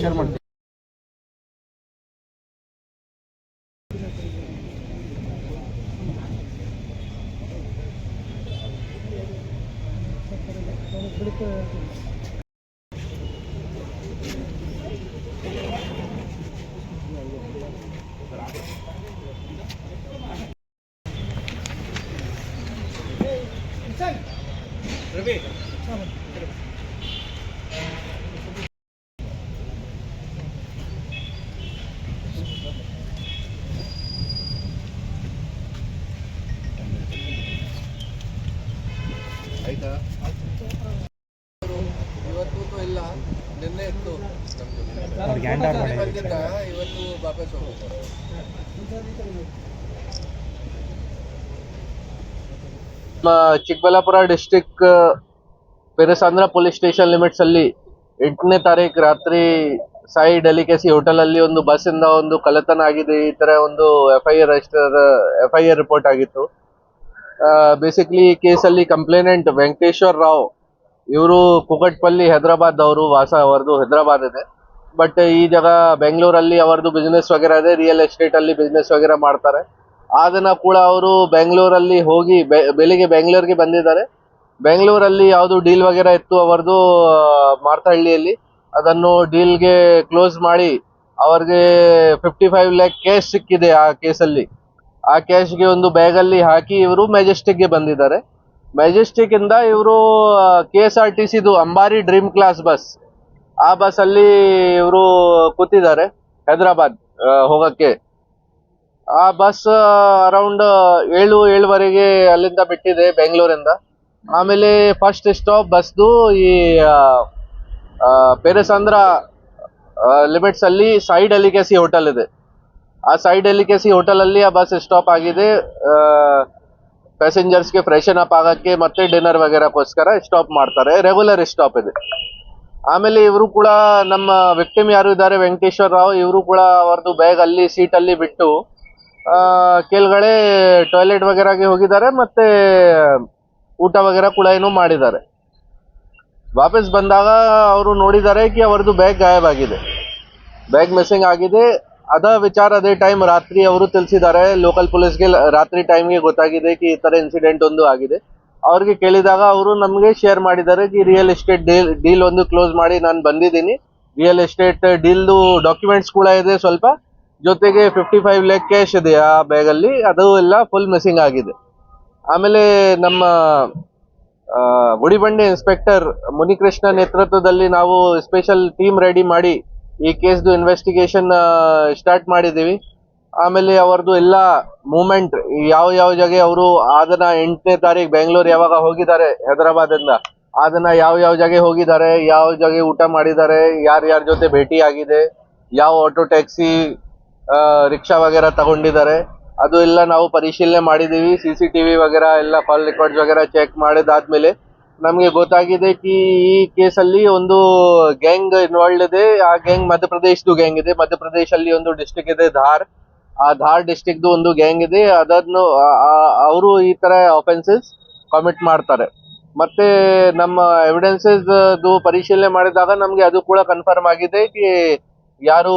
Share ಮಾಡ್ತೀನಿ. ಆಯ್ತಾ? ಇವತ್ತು ಇಲ್ಲ ನಿನ್ನೆ ಇತ್ತು. ಇವತ್ತು ವಾಪಸ್ ಹೋಗ್ಬೇಕು Chikkaballapur district Perasandra police station limits ಅಲ್ಲಿ ಎಂಟನೇ ತಾರೀಕು ರಾತ್ರಿ ಸಾಯಿ ಡೆಲಿಕೇಸಿ ಹೋಟೆಲ್ ಅಲ್ಲಿ ಒಂದು ಬಸ್ ಇಂದ ಒಂದು ಕಳ್ಳತನ ಆಗಿದೆ. ಈ ತರ ಒಂದು F I R register F I R report ಆಗಿತ್ತು. ಬೇಸಿಕಲಿ ಈ ಕೇಸಲ್ಲಿ ಕಂಪ್ಲೇನೆಂಟ್ ವೆಂಕಟೇಶ್ವರ್ ರಾವ್, ಇವರು ಕುಕಟ್ಪಲ್ಲಿ ಹೈದರಾಬಾದ್ ಅವರು ವಾಸ, ಅವರದು ಹೈದರಾಬಾದ್ ಇದೆ. ಬಟ್ ಈ ಜಾಗ ಬೆಂಗಳೂರಲ್ಲಿ ಅವರದು ಬಿಸ್ನೆಸ್ ವಗೇರ ಇದೆ ರಿಯಲ್ ಎಸ್ಟೇಟ್ ಅಲ್ಲಿ ಬಿಸ್ನೆಸ್ ವಗೇರ ಮಾಡ್ತಾರೆ. ಆ ದಿನ ಕೂಡ ಅವರು ಬೆಂಗಳೂರಲ್ಲಿ ಹೋಗಿ ಬೆಳಿಗ್ಗೆ ಬೆಂಗಳೂರಿಗೆ ಬಂದಿದ್ದಾರೆ. ಬೆಂಗಳೂರಲ್ಲಿ ಯಾವುದು ಡೀಲ್ ವಗೇರ ಇತ್ತು ಅವರದು ಮಾರ್ತಹಳ್ಳಿಯಲ್ಲಿ ಅದನ್ನು ಡೀಲ್ಗೆ ಕ್ಲೋಸ್ ಮಾಡಿ ಅವ್ರಿಗೆ ಫಿಫ್ಟಿ ಫೈವ್ ಲ್ಯಾಕ್ ಕ್ಯಾಶ್ ಸಿಕ್ಕಿದೆ ಆ ಕೇಸಲ್ಲಿ. ಆ ಕ್ಯಾಶ್ಗೆ ಒಂದು ಬ್ಯಾಗಲ್ಲಿ ಹಾಕಿ ಇವರು ಮೆಜೆಸ್ಟಿಕ್ಗೆ ಬಂದಿದ್ದಾರೆ. ಮೆಜೆಸ್ಟಿಕ್ ಇಂದ ಇವರು ಕೆ ಎಸ್ ಆರ್ ಟಿ ಸಿದು ಅಂಬಾರಿ ಡ್ರೀಮ್ ಕ್ಲಾಸ್ ಬಸ್. ಆ ಬಸ್ ಅಲ್ಲಿ ಇವರು ಕೂತಿದ್ದಾರೆ ಹೈದರಾಬಾದ್ ಹೋಗಕ್ಕೆ. ಆ ಬಸ್ ಅರೌಂಡ್ ಏಳು, ಏಳುವರೆಗೆ ಅಲ್ಲಿಂದ ಬಿಟ್ಟಿದೆ ಬೆಂಗಳೂರಿಂದ. ಆಮೇಲೆ ಫಸ್ಟ್ ಸ್ಟಾಪ್ ಬಸ್ದು ಈ ಪೆರೆಸಂದ್ರ ಲಿಮಿಟ್ಸ್ ಅಲ್ಲಿ ಸೈಡ್ ಎಲಿಕೆಸಿ ಹೋಟೆಲ್ ಇದೆ. ಆ ಸೈಡ್ ಎಲಿಕೆಸಿ ಹೋಟೆಲ್ ಅಲ್ಲಿ ಆ ಬಸ್ ಸ್ಟಾಪ್ ಆಗಿದೆ. ಪ್ಯಾಸೆಂಜರ್ಸ್ಗೆ ಫ್ರೆಶನ್ ಅಪ್ ಆಗಕ್ಕೆ ಮತ್ತೆ ಡಿನ್ನರ್ ವಗೇರಕ್ಕೋಸ್ಕರ ಸ್ಟಾಪ್ ಮಾಡ್ತಾರೆ. ರೆಗ್ಯುಲರ್ ಸ್ಟಾಪ್ ಇದೆ. ಆಮೇಲೆ ಇವರು ಕೂಡ ನಮ್ಮ ವಿಕ್ಟಿಮ್ ಯಾರು ಇದ್ದಾರೆ, ವೆಂಕಟೇಶ್ವರ ರಾವ್, ಇವರು ಕೂಡ ಅವರದು ಬ್ಯಾಗ್ ಅಲ್ಲಿ ಸೀಟ್ ಅಲ್ಲಿ ಬಿಟ್ಟು ಕೆಳಗಡೆ ಟಾಯ್ಲೆಟ್ ವಗೇರಾಗೆ ಹೋಗಿದ್ದಾರೆ ಮತ್ತೆ ಊಟ ವಗೇರಾ ಕೂಡ ಏನೋ ಮಾಡಿದ್ದಾರೆ. ವಾಪಸ್ ಬಂದಾಗ ಅವರು ನೋಡಿದ್ದಾರೆ ಕಿ ಅವರದು ಬ್ಯಾಗ್ ಗಾಯಬ್ ಆಗಿದೆ ಬ್ಯಾಗ್ ಮಿಸ್ಸಿಂಗ್ ಆಗಿದೆ. ಅದ ವಿಚಾರ ಅದೇ ಟೈಮ್ ರಾತ್ರಿ ಅವರು ತಿಳಿಸಿದ್ದಾರೆ. ಲೋಕಲ್ ಪೊಲೀಸ್ಗೆ ರಾತ್ರಿ ಟೈಮ್ಗೆ ಗೊತ್ತಾಗಿದೆ ಕಿ ಈ ತರ ಇನ್ಸಿಡೆಂಟ್ ಒಂದು ಆಗಿದೆ. ಅವ್ರಿಗೆ ಕೇಳಿದಾಗ ಅವರು ನಮಗೆ ಶೇರ್ ಮಾಡಿದ್ದಾರೆ ಕಿ ರಿಯಲ್ ಎಸ್ಟೇಟ್ ಡೀಲ್ ಡೀಲ್ ಒಂದು ಕ್ಲೋಸ್ ಮಾಡಿ ನಾನು ಬಂದಿದ್ದೀನಿ. ರಿಯಲ್ ಎಸ್ಟೇಟ್ ಡೀಲ್ದು ಡಾಕ್ಯುಮೆಂಟ್ಸ್ ಕೂಡ ಇದೆ ಸ್ವಲ್ಪ. ಜೊತೆಗೆ ಫಿಫ್ಟಿ ಫೈವ್ ಲ್ಯಾಕ್ ಕ್ಯಾಶ್ ಇದೆ ಆ ಬ್ಯಾಗಲ್ಲಿ ಅದು ಎಲ್ಲ ಫುಲ್ ಮಿಸ್ಸಿಂಗ್ ಆಗಿದೆ. ಆಮೇಲೆ ನಮ್ಮ ಬುಡಿಬಂಡೆ ಇನ್ಸ್ಪೆಕ್ಟರ್ ಮುನಿಕೃಷ್ಣ ನೇತೃತ್ವದಲ್ಲಿ ನಾವು ಸ್ಪೆಷಲ್ ಟೀಮ್ ರೆಡಿ ಮಾಡಿ ಈ ಕೇಸ್ದು ಇನ್ವೆಸ್ಟಿಗೇಷನ್ ಸ್ಟಾರ್ಟ್ ಮಾಡಿದ್ದೀವಿ. ಆಮೇಲೆ ಅವರದು ಎಲ್ಲ ಮೂಮೆಂಟ್ ಯಾವ ಯಾವ ಜಾಗ ಅವರು ಅದನ್ನ ಎಂಟನೇ ತಾರೀಕು ಬೆಂಗಳೂರು ಯಾವಾಗ ಹೋಗಿದ್ದಾರೆ ಹೈದರಾಬಾದಿಂದ ಅದನ್ನ ಯಾವ ಯಾವ ಜಾಗ ಹೋಗಿದ್ದಾರೆ, ಯಾವ ಜಾಗ ಊಟ ಮಾಡಿದ್ದಾರೆ, ಯಾರ್ಯಾರ ಜೊತೆ ಭೇಟಿ ಆಗಿದೆ ಯಾವ ಆಟೋ, ಟ್ಯಾಕ್ಸಿ ರಿಕ್ಷಾ ವಗೇರಾ ತಗೊಂಡಿದ್ದಾರೆ. ಅದು ಎಲ್ಲ ನಾವು ಪರಿಶೀಲನೆ ಮಾಡಿದೀವಿ. ಸಿ ಸಿ ಟಿವಿ ವಗೇರಾ, ಎಲ್ಲ ಕಾಲ್ ರೆಕಾರ್ಡ್ಸ್ ವಗೇರಾ ಚೆಕ್ ಮಾಡಿದಾದ್ಮೇಲೆ ನಮಗೆ ಗೊತ್ತಾಗಿದೆ ಕಿ, ಈ ಕೇಸಲ್ಲಿ ಒಂದು ಗ್ಯಾಂಗ್ ಇನ್ವಾಲ್ವ್ ಇದೆ. ಆ ಗ್ಯಾಂಗ್ ಮಧ್ಯಪ್ರದೇಶದು ಗ್ಯಾಂಗ್ ಇದೆ. ಮಧ್ಯಪ್ರದೇಶಲ್ಲಿ ಒಂದು ಡಿಸ್ಟಿಕ್ ಇದೆ ಧಾರ್. ಆ ಧಾರ್ ಡಿಸ್ಟಿಕ್ದು ಒಂದು ಗ್ಯಾಂಗ್ ಇದೆ. ಅದನ್ನು ಅವರು ಈ ತರ ಅಫೆನ್ಸಸ್ ಕಮಿಟ್ ಮಾಡ್ತಾರೆ. ಮತ್ತೆ ನಮ್ಮ ಎವಿಡೆನ್ಸಸ್ ಪರಿಶೀಲನೆ ಮಾಡಿದಾಗ ನಮಗೆ ಅದು ಕೂಡ ಕನ್ಫರ್ಮ್ ಆಗಿದೆ ಕಿ ಯಾರು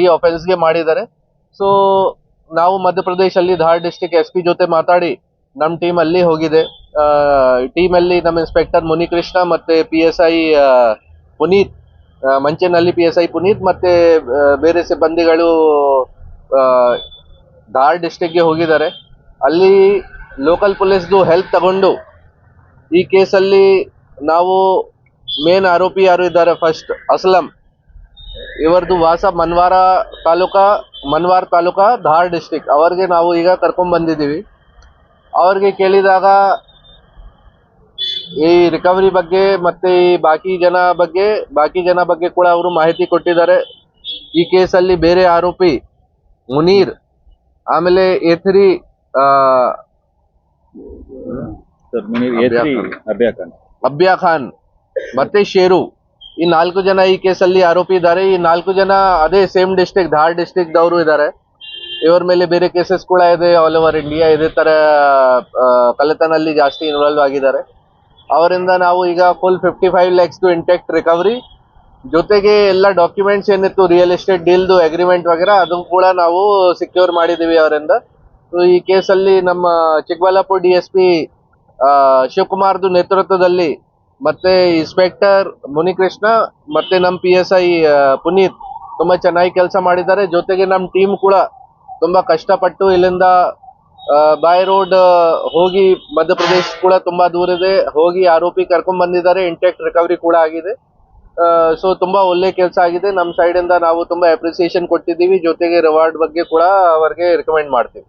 ಈ offense ಗೆ ಮಾಡಿದ್ದಾರೆ. ಸೊ ನಾವು ಮಧ್ಯಪ್ರದೇಶಲ್ಲಿ ಧಾರ್ ಡಿಸ್ಟಿಕ್ ಎಸ್ ಪಿ ಜೊತೆ ಮಾತಾಡಿ ನಮ್ಮ ಟೀಮ್ ಅಲ್ಲಿ ಹೋಗಿದೆ. ಟೀಮ್ ಅಲ್ಲಿ ನಮ್ಮ ಇನ್ಸ್ಪೆಕ್ಟರ್ ಮುನಿಕೃಷ್ಣ ಮತ್ತೆ ಪಿ ಎಸ್ ಐ ಪುನೀತ್ ಮಂಚೇನಲ್ಲಿ ಪಿ ಎಸ್ ಐ ಪುನೀತ್ ಮತ್ತೆ ಬೇರೆ ಸಿಬ್ಬಂದಿಗಳು ಧಾರ್ ಡಿಸ್ಟಿಕ್ಗೆ ಹೋಗಿದ್ದಾರೆ. ಅಲ್ಲಿ ಲೋಕಲ್ ಪೊಲೀಸ್ದು ಹೆಲ್ಪ್ ತಗೊಂಡು ಈ ಕೇಸಲ್ಲಿ ನಾವು ಮೇನ್ ಆರೋಪಿ ಯಾರು ಇದ್ದಾರೆ ಫಸ್ಟ್ ಅಸ್ಲಂ. ಇವರದು ವಾಸ ಮನ್ವಾರ ತಾಲೂಕಾ ಮನ್ವಾರ ತಾಲೂಕಾ ಧಾರ್ ಡಿಸ್ಟಿಕ್. ಅವರಿಗೆ ನಾವು ಈಗ ಕರ್ಕೊಂಡ್ ಬಂದಿದ್ದೀವಿ. ಅವ್ರಿಗೆ ಕೇಳಿದಾಗ ಈ ರಿಕವರಿ ಬಗ್ಗೆ ಮತ್ತೆ ಈ ಬಾಕಿ ಜನ ಬಗ್ಗೆ ಬಾಕಿ ಜನ ಬಗ್ಗೆ ಕೂಡ ಅವರು ಮಾಹಿತಿ ಕೊಟ್ಟಿದ್ದಾರೆ. ಈ ಕೇಸಲ್ಲಿ ಬೇರೆ ಆರೋಪಿ ಮುನೀರ್ ಆಮೇಲೆ A three sir Munir A three Abhya Khan Abya Khan ಮತ್ತೆ ಶೇರು. ಈ ನಾಲ್ಕು ಜನ ಈ ಕೇಸಲ್ಲಿ ಆರೋಪಿ ಇದ್ದಾರೆ. ಈ ನಾಲ್ಕು ಜನ ಅದೇ ಸೇಮ್ ಡಿಸ್ಟ್ರಿಕ್ಟ್ ಧಾರ್ ಡಿಸ್ಟಿಕ್ ದವರು ಇದ್ದಾರೆ. ಇವರ ಮೇಲೆ ಬೇರೆ ಕೇಸಸ್ ಕೂಡ ಇದೆ. ಆಲ್ ಓವರ್ ಇಂಡಿಯಾ ಇದೇ ತರ ಕಲೆತನಲ್ಲಿ ಜಾಸ್ತಿ ಇನ್ವಾಲ್ವ್ ಆಗಿದ್ದಾರೆ. ಅವರಿಂದ ನಾವು ಈಗ full fifty five lakhs intact recovery ಜೊತೆಗೆ ಎಲ್ಲ ಡಾಕ್ಯುಮೆಂಟ್ಸ್ ಏನಿತ್ತು ರಿಯಲ್ ಎಸ್ಟೇಟ್ ಡೀಲ್ದು ಅಗ್ರಿಮೆಂಟ್ ವಗೇರಾ, ಅದು ಕೂಡ ನಾವು ಸಿಕ್ಯೂರ್ ಮಾಡಿದೀವಿ ಅವರಿಂದ. ಈ ಕೇಸಲ್ಲಿ ನಮ್ಮ ಚಿಕ್ಕಬಳ್ಳಾಪುರ ಡಿ ಎಸ್ ಪಿ ಶಿವಕುಮಾರ್ದು ನೇತೃತ್ವದಲ್ಲಿ ಮತ್ತೆ ಇನ್ಸ್ಪೆಕ್ಟರ್ ಮುನಿಕೃಷ್ಣ, ಮತ್ತೆ ನಮ್ಮ ಪಿ ಎಸ್ ಐ ಪುನೀತ್ ತುಂಬಾ ಚೆನ್ನಾಗಿ ಕೆಲಸ ಮಾಡಿದ್ದಾರೆ. ಜೊತೆಗೆ ನಮ್ಮ ಟೀಮ್ ಕೂಡ ತುಂಬಾ ಕಷ್ಟಪಟ್ಟು ಇಲ್ಲಿಂದ ಬಾಯ್ ರೋಡ್ ಹೋಗಿ ಮಧ್ಯಪ್ರದೇಶ ಕೂಡ ತುಂಬಾ ದೂರ ಇದೆ. ಹೋಗಿ ಆರೋಪಿ ಕರ್ಕೊಂಡ್ ಬಂದಿದ್ದಾರೆ. ಇಂಟೆಕ್ಟ್ ರಿಕವರಿ ಕೂಡ ಆಗಿದೆ. ಸೊ ತುಂಬಾ ಒಳ್ಳೆ ಕೆಲಸ ಆಗಿದೆ. ನಮ್ಮ ಸೈಡ್ ಇಂದ ನಾವು ತುಂಬಾ ಅಪ್ರಿಸಿಯೇಷನ್ ಕೊಟ್ಟಿದ್ದೀವಿ. ಜೊತೆಗೆ ರಿವಾರ್ಡ್ ಬಗ್ಗೆ ಕೂಡ ಅವರಿಗೆ ರಿಕಮೆಂಡ್ ಮಾಡ್ತೀವಿ.